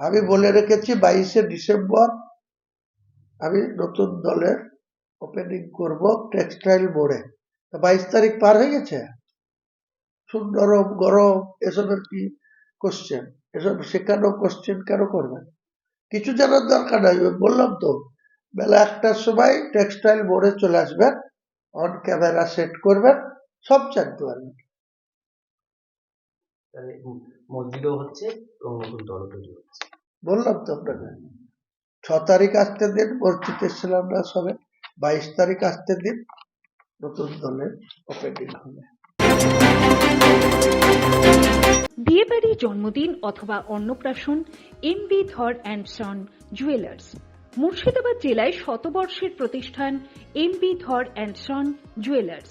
আমি বলে রেখেছি বাইশে ডিসেম্বর। আমি নতুন দলের ওপেনিং করব টেক্সটাইল মোড়ে। বাইশ তারিখ পার হয়ে গেছে? সুন্দর গরম এসবের কি কোশ্চেন এসব শেখানো কোশ্চেন কেন করবেন কিছু জানার দরকার নাই। বললাম তো, বেলা একটার সময় টেক্সটাইল মোড়ে চলে আসবেন অন ক্যামেরা সেট করবেন, সব জানতে পারবেন। তাহলে মসজিদও হচ্ছে এবং নতুন দল তৈরি হচ্ছে। বললাম তো আপনাকে। ছ তারিখ আসতে দিন মসজিদে ছিলাম না সবে। বাইশ তারিখ আসতে দিন নতুন দলের ওপেনিং হবে। বিয়েবাড়ি জন্মদিন অথবা অন্নপ্রাশন M B Dhar and son jewellers. Murshidabad জেলায় শতবর্ষের প্রতিষ্ঠান M B Dhar and son jewellers.